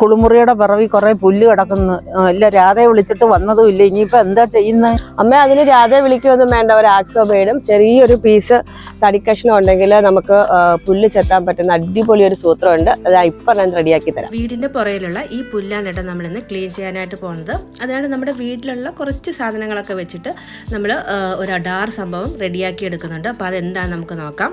കുളിമുറിയുടെ പിറവി കുറെ പുല്ല് കിടക്കുന്നു. ഇല്ല രാധയെ വിളിച്ചിട്ട് വന്നതും ഇല്ല. ഇനിയിപ്പോ എന്താ ചെയ്യുന്നത് അമ്മ അതിന് രാധയെ വിളിക്കൊന്നും വേണ്ട. ഒരു ആക്സോബേഡും ചെറിയൊരു പീസ് തടിക്കഷ്ണം ഉണ്ടെങ്കിൽ നമുക്ക് പുല്ല് ചെത്താൻ പറ്റുന്ന അടിപൊളി ഒരു സൂത്രമുണ്ട്. അത് ഇപ്പൊ ഞാൻ റെഡിയാക്കി തരാം. വീടിന്റെ പുറയിലുള്ള ഈ പുല്ലാണ് കേട്ടോ നമ്മളിന്ന് ക്ലീൻ ചെയ്യാനായിട്ട് പോകുന്നത് അതാണ് നമ്മുടെ വീട്ടിലുള്ള കുറച്ച് സാധനങ്ങളൊക്കെ വെച്ചിട്ട് നമ്മൾ ഒരു അഡാർ സംഭവം റെഡിയാക്കി എടുക്കുന്നുണ്ട്. അപ്പോൾ അതെന്താണെന്ന് നമുക്ക് നോക്കാം.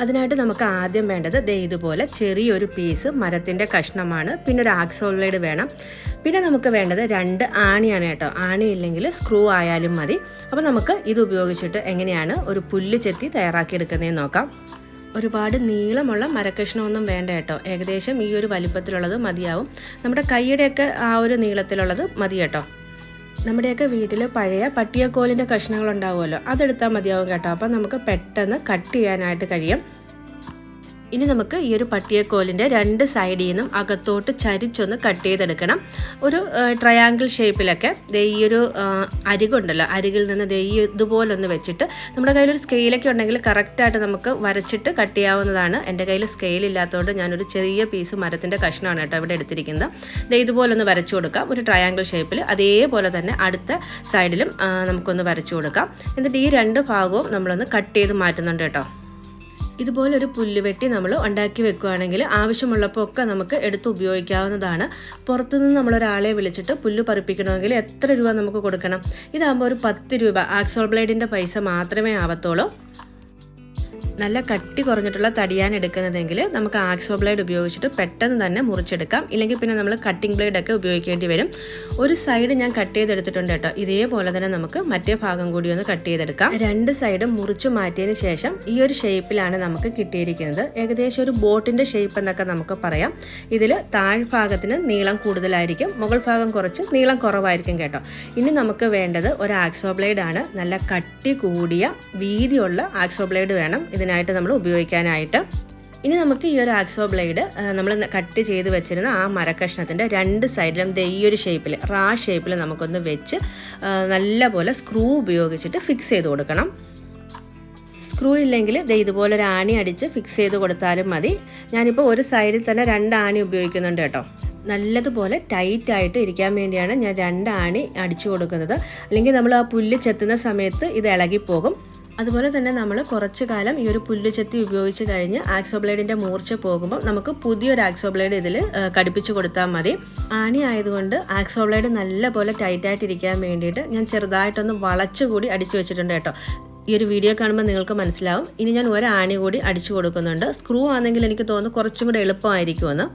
അതിനായിട്ട് നമുക്ക് ആദ്യം വേണ്ടത് ദേ ഇതുപോലെ ചെറിയൊരു പീസ് മരത്തിന്റെ കഷ്ണമാണ്. പിന്നെ ഒരു ആക്സോൾവേഡ് വേണം. പിന്നെ നമുക്ക് വേണ്ടത് രണ്ട് ആണിയാണ് കേട്ടോ. ആണി ഇല്ലെങ്കിൽ സ്ക്രൂ ആയാലും മതി. അപ്പോൾ നമുക്ക് ഇത് ഉപയോഗിച്ചിട്ട് എങ്ങനെയാണ് ഒരു പുല്ല് ചെത്തി തയ്യാറാക്കിയെടുക്കുന്നതെന്ന് നോക്കാം. ഒരുപാട് നീളമുള്ള മരക്കഷ്ണമൊന്നും വേണ്ട കേട്ടോ. ഏകദേശം ഈ ഒരു വലിപ്പത്തിലുള്ളത് മതിയാവും. നമ്മുടെ കൈയുടെയൊക്കെ ആ ഒരു നീളത്തിലുള്ളത് മതി കേട്ടോ. നമ്മുടെയൊക്കെ വീട്ടിൽ പഴയ പട്ടിയക്കോലിന്റെ കഷ്ണങ്ങൾ ഉണ്ടാവുമല്ലോ അതെടുത്താൽ മതിയാവും കേട്ടോ. അപ്പം നമുക്ക് പെട്ടെന്ന് കട്ട് ചെയ്യാനായിട്ട് കഴിയും. ഇനി നമുക്ക് ഈ ഒരു പട്ടിയക്കോലിന്റെ രണ്ട് സൈഡിൽ നിന്നും അകത്തോട്ട് ചരിച്ചൊന്ന് കട്ട് ചെയ്തെടുക്കണം. ഒരു ട്രയാങ്കിൾ ഷേപ്പിലൊക്കെ ദേ ഈ ഒരു അരികുണ്ടല്ലോ. അരികിൽ നിന്ന് ദേ ഈ ഇതുപോലൊന്ന് വെച്ചിട്ട് നമ്മുടെ കയ്യിലൊരു സ്കെയിലൊക്കെ ഉണ്ടെങ്കിൽ കറക്റ്റായിട്ട് നമുക്ക് വരച്ചിട്ട് കട്ട് ചെയ്യാവുന്നതാണ്. എന്റെ കയ്യിൽ സ്കെയിൽ ഇല്ലാത്തതുകൊണ്ട് ഞാനൊരു ചെറിയ പീസ് മരത്തിന്റെ കഷ്ണമാണ് കേട്ടോ ഇവിടെ എടുത്തിരിക്കുന്നത്. ദേ ഇതുപോലൊന്ന് വരച്ചു കൊടുക്കാം. ഒരു ട്രയാങ്കിൾ ഷേപ്പിൽ അതേപോലെ തന്നെ അടുത്ത സൈഡിലും നമുക്കൊന്ന് വരച്ചു കൊടുക്കാം. എന്നിട്ട് ഈ രണ്ട് ഭാഗവും നമ്മളൊന്ന് കട്ട് ചെയ്ത് മാറ്റുന്നുണ്ട് കേട്ടോ. ഇതുപോലെ ഒരു പുല്ല് വെട്ടി നമ്മൾ ഉണ്ടാക്കി വെക്കുകയാണെങ്കിൽ ആവശ്യമുള്ളപ്പോൾ ഒക്കെ നമുക്ക് എടുത്ത് ഉപയോഗിക്കാവുന്നതാണ്. പുറത്തുനിന്ന് നമ്മൾ ഒരാളെ വിളിച്ചിട്ട് പുല്ല് പറിപ്പിക്കണമെങ്കിൽ എത്ര രൂപ നമുക്ക് കൊടുക്കണം? ഇതാകുമ്പോൾ ഒരു പത്ത് രൂപ. ആക്സോൾ ബ്ലേഡിന്റെ പൈസ മാത്രമേ ആവത്തുള്ളൂ. നല്ല കട്ടി കുറഞ്ഞിട്ടുള്ള തടിയാണ് എടുക്കുന്നതെങ്കിൽ നമുക്ക് ആക്സോ ബ്ലേഡ് ഉപയോഗിച്ചിട്ട് പെട്ടെന്ന് തന്നെ മുറിച്ചെടുക്കാം. ഇല്ലെങ്കിൽ പിന്നെ നമ്മൾ കട്ടിംഗ് ബ്ലേഡ് ഒക്കെ ഉപയോഗിക്കേണ്ടി വരും. ഒരു സൈഡ് ഞാൻ കട്ട് ചെയ്തെടുത്തിട്ടുണ്ട് കേട്ടോ. ഇതേപോലെ തന്നെ നമുക്ക് മറ്റേ ഭാഗം കൂടി ഒന്ന് കട്ട് ചെയ്തെടുക്കാം. രണ്ട് സൈഡും മുറിച്ചു മാറ്റിയതിന് ശേഷം ഈ ഒരു ഷേപ്പിലാണ് നമുക്ക് കിട്ടിയിരിക്കുന്നത്. ഏകദേശം ഒരു ബോട്ടിന്റെ ഷേപ്പ് എന്നൊക്കെ നമുക്ക് പറയാം. ഇതിൽ താഴ്ഭാഗത്തിന് നീളം കൂടുതലായിരിക്കും മുകൾ ഭാഗം കുറച്ച് നീളം കുറവായിരിക്കും കേട്ടോ. ഇനി നമുക്ക് വേണ്ടത് ഒരു ആക്സോ ബ്ലേഡ് ആണ് നല്ല കട്ടി കൂടിയ വീതിയുള്ള ആക്സോ ബ്ലേഡ് വേണം. ഇതിനായിട്ട് നമ്മൾ ഉപയോഗിക്കാനായിട്ട്. ഇനി നമുക്ക് ഈ ഒരു ആക്സോ ബ്ലേഡ് നമ്മൾ കട്ട് ചെയ്ത് വെച്ചിരുന്ന ആ മരക്കഷ്ണത്തിന്റെ രണ്ട് സൈഡിലും ഈ ഒരു ഷേപ്പിൽ റാ ഷേപ്പിൽ നമുക്കൊന്ന് വെച്ച് നല്ല നല്ലപോലെ സ്ക്രൂ ഉപയോഗിച്ചിട്ട് ഫിക്സ് ചെയ്ത് കൊടുക്കണം. സ്ക്രൂ ഇല്ലെങ്കിൽ ദേ ഇതുപോലെ ഒരു ആണി അടിച്ച് ഫിക്സ് ചെയ്ത് കൊടുത്താലും മതി. ഞാനിപ്പോൾ ഒരു സൈഡിൽ തന്നെ രണ്ട് ആണി ഉപയോഗിക്കുന്നുണ്ട് കേട്ടോ. നല്ലതുപോലെ ടൈറ്റ് ആയിട്ട് ഇരിക്കാൻ വേണ്ടിയാണ് ഞാൻ രണ്ട് ആണി അടിച്ചു കൊടുക്കുന്നത്. അല്ലെങ്കിൽ നമ്മൾ ആ പുല്ല് ചെത്തുന്ന സമയത്ത് ഇത് ഇളകിപ്പോകും. അതുപോലെ തന്നെ നമ്മൾ കുറച്ചു കാലം ഈ ഒരു പുല്ല് ചെത്തി ഉപയോഗിച്ച് കഴിഞ്ഞ് ആക്സോബ്ലേഡിന്റെ മൂർച്ച പോകുമ്പോൾ നമുക്ക് പുതിയൊരു ആക്സോബ്ലേഡ് ഇതിൽ ഘടിപ്പിച്ച് കൊടുത്താൽ മതി. ആണി ആയതുകൊണ്ട് ആക്സോബ്ലേഡ് നല്ല നല്ലപോലെ ടൈറ്റായിട്ടിരിക്കാൻ വേണ്ടിയിട്ട് ഞാൻ ചെറുതായിട്ടൊന്ന് വളച്ചുകൂടി അടിച്ചു വെച്ചിട്ടുണ്ട് കേട്ടോ. ഈ ഒരു വീഡിയോ കാണുമ്പോൾ നിങ്ങൾക്ക് മനസ്സിലാവും. ഇനി ഞാൻ ഒരു ആണി കൂടി അടിച്ചു കൊടുക്കുന്നുണ്ട്. സ്ക്രൂ ആണെങ്കിൽ എനിക്ക് തോന്നുന്നു കുറച്ചും കൂടി എളുപ്പമായിരിക്കുമെന്ന്.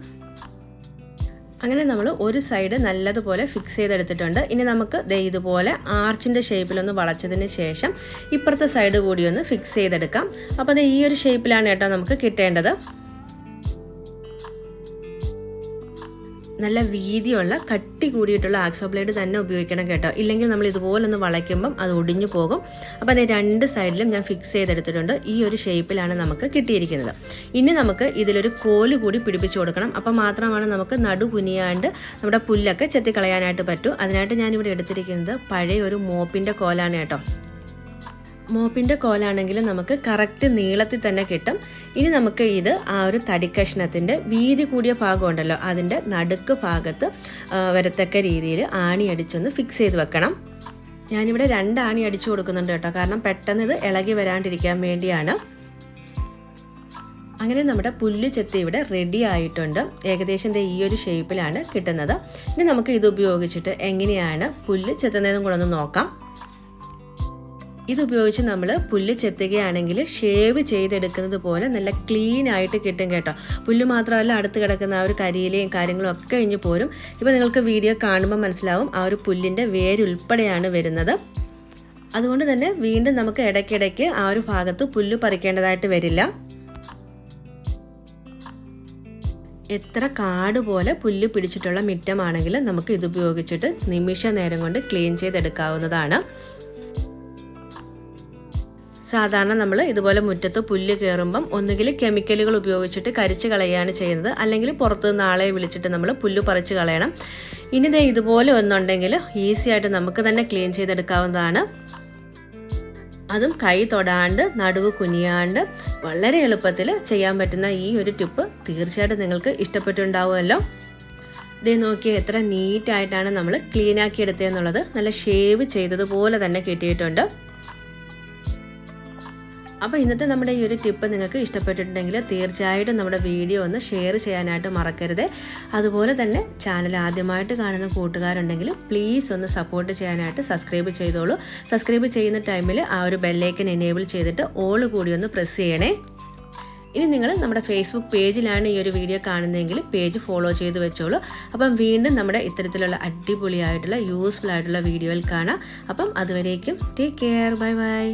അങ്ങനെ നമ്മൾ ഒരു സൈഡ് നല്ലതുപോലെ ഫിക്സ് ചെയ്തെടുത്തിട്ടുണ്ട്. ഇനി നമുക്ക് ദേ ഇതുപോലെ ആർച്ചിന്റെ ഷേപ്പിലൊന്ന് വളച്ചതിന് ശേഷം ഇപ്പുറത്തെ സൈഡ് കൂടി ഒന്ന് ഫിക്സ് ചെയ്തെടുക്കാം. അപ്പോൾ അത് ഈ ഒരു ഷേപ്പിലാണ് കേട്ടോ നമുക്ക് കിട്ടേണ്ടത്. നല്ല വീതിയുള്ള കട്ടി കൂടിയിട്ടുള്ള ആക്സോ ബ്ലേഡ് തന്നെ ഉപയോഗിക്കണം കേട്ടോ. ഇല്ലെങ്കിൽ നമ്മൾ ഇതുപോലെ ഒന്ന് വളയ്ക്കുമ്പം അത് ഒടിഞ്ഞു പോകും. അപ്പോൾ അതിന് രണ്ട് സൈഡിലും ഞാൻ ഫിക്സ് ചെയ്തെടുത്തിട്ടുണ്ട്. ഈ ഒരു ഷേപ്പിലാണ് നമുക്ക് കിട്ടിയിരിക്കുന്നത്. ഇനി നമുക്ക് ഇതിലൊരു കോൽ കൂടി പിടിപ്പിച്ചു കൊടുക്കണം. അപ്പോൾ മാത്രമാണ് നമുക്ക് നടു കുനിയാണ്ട് നമ്മുടെ പുല്ലൊക്കെ ചെത്തിക്കളയാനായിട്ട് പറ്റൂ. അതിനായിട്ട് ഞാനിവിടെ എടുത്തിരിക്കുന്നത് പഴയ ഒരു മോപ്പിന്റെ കോലാണ് കേട്ടോ. മോപ്പിന്റെ കോലാണെങ്കിൽ നമുക്ക് കറക്റ്റ് നീളത്തിൽ തന്നെ കിട്ടും. ഇനി നമുക്ക് ഇത് ആ ഒരു തടിക്കഷ്ണത്തിന്റെ വീതി കൂടിയ ഭാഗം ഉണ്ടല്ലോ അതിന്റെ നടുക്ക് ഭാഗത്ത് വരത്തക്ക രീതിയിൽ ആണി അടിച്ചൊന്ന് ഫിക്സ് ചെയ്ത് വെക്കണം. ഞാനിവിടെ രണ്ട് ആണി അടിച്ചു കൊടുക്കുന്നുണ്ട് കേട്ടോ കാരണം പെട്ടെന്ന് ഇത് ഇളകി വരാണ്ടിരിക്കാൻ വേണ്ടിയാണ്. അങ്ങനെ നമ്മുടെ പുല്ല് ചെത്തി ഇവിടെ റെഡി ആയിട്ടുണ്ട്. ഏകദേശം ഈ ഒരു ഷേപ്പിലാണ് കിട്ടുന്നത്. ഇനി നമുക്ക് ഇത് ഉപയോഗിച്ചിട്ട് എങ്ങനെയാണ് പുല്ല് ചെത്തുന്നതെന്നും കൂടെ ഒന്ന് നോക്കാം. ഇത് ഉപയോഗിച്ച് നമ്മൾ പുല്ല് ചെത്തുകയാണെങ്കിൽ ഷേവ് ചെയ്തെടുക്കുന്നത് പോലെ നല്ല ക്ലീൻ ആയിട്ട് കിട്ടും കേട്ടോ. പുല്ല് മാത്രമല്ല അടുത്ത് കിടക്കുന്ന ആ ഒരു കരിയിലെയും കാര്യങ്ങളും ഒക്കെ കഴിഞ്ഞ് പോരും. ഇപ്പോൾ നിങ്ങൾക്ക് വീഡിയോ കാണുമ്പോൾ മനസ്സിലാവും ആ ഒരു പുല്ലിന്റെ വേരുൾപ്പെടെയാണ് വരുന്നത്. അതുകൊണ്ട് തന്നെ വീണ്ടും നമുക്ക് ഇടയ്ക്കിടയ്ക്ക് ആ ഒരു ഭാഗത്ത് പുല്ല് പറിക്കേണ്ടതായിട്ട് വരില്ല. എത്ര കാട് പോലെ പുല്ല് പിടിച്ചിട്ടുള്ള മിറ്റമാണെങ്കിലും നമുക്ക് ഇത് ഉപയോഗിച്ചിട്ട് നിമിഷ നേരം കൊണ്ട് ക്ലീൻ ചെയ്തെടുക്കാവുന്നതാണ്. സാധാരണ നമ്മൾ ഇതുപോലെ മുറ്റത്ത് പുല്ല് കയറുമ്പം ഒന്നുകിൽ കെമിക്കലുകൾ ഉപയോഗിച്ചിട്ട് കരിച്ച് കളയുകയാണ് ചെയ്യുന്നത്. അല്ലെങ്കിൽ പുറത്തുനിന്ന് ആളെ വിളിച്ചിട്ട് നമ്മൾ പുല്ല് പറിച്ച് കളയണം. ഇനി ദേ ഇതുപോലെ ഒന്നുണ്ടെങ്കിൽ ഈസി ആയിട്ട് നമുക്ക് തന്നെ ക്ലീൻ ചെയ്തെടുക്കാവുന്നതാണ്. അതും കൈ തൊടാണ്ട് നടുവ് കുനിയാണ്ട് വളരെ എളുപ്പത്തിൽ ചെയ്യാൻ പറ്റുന്ന ഈ ഒരു ടിപ്പ് തീർച്ചയായിട്ടും നിങ്ങൾക്ക് ഇഷ്ടപ്പെട്ടുണ്ടാവുമല്ലോ ഇതേ നോക്കിയാൽ എത്ര നീറ്റായിട്ടാണ് നമ്മൾ ക്ലീൻ ആക്കി എടുത്തതെന്നുള്ളത്. നല്ല ഷേവ് ചെയ്തതുപോലെ തന്നെ കിട്ടിയിട്ടുണ്ട്. അപ്പോൾ ഇന്നത്തെ നമ്മുടെ ഈ ഒരു ടിപ്പ് നിങ്ങൾക്ക് ഇഷ്ടപ്പെട്ടിട്ടുണ്ടെങ്കിൽ തീർച്ചയായിട്ടും നമ്മുടെ വീഡിയോ ഒന്ന് ഷെയർ ചെയ്യാനായിട്ട് മറക്കരുത്. അതുപോലെ തന്നെ ചാനൽ ആദ്യമായിട്ട് കാണുന്ന കൂട്ടുകാരുണ്ടെങ്കിൽ പ്ലീസ് ഒന്ന് സപ്പോർട്ട് ചെയ്യാനായിട്ട് സബ്സ്ക്രൈബ് ചെയ്തോളൂ. സബ്സ്ക്രൈബ് ചെയ്യുന്ന ടൈമിൽ ആ ഒരു ബെല്ലൈക്കൻ എനേബിൾ ചെയ്തിട്ട് ഓൾ കൂടി ഒന്ന് പ്രസ് ചെയ്യണേ. ഇനി നിങ്ങൾ നമ്മുടെ ഫേസ്ബുക്ക് പേജിലാണ് ഈ ഒരു വീഡിയോ കാണുന്നതെങ്കിൽ പേജ് ഫോളോ ചെയ്ത് വെച്ചോളൂ. അപ്പം വീണ്ടും നമ്മുടെ ഇത്തരത്തിലുള്ള അടിപൊളിയായിട്ടുള്ള യൂസ്ഫുൾ ആയിട്ടുള്ള വീഡിയോയിൽ കാണാം. അപ്പം അതുവരേക്കും ടേക്ക് കെയർ ബൈ ബൈ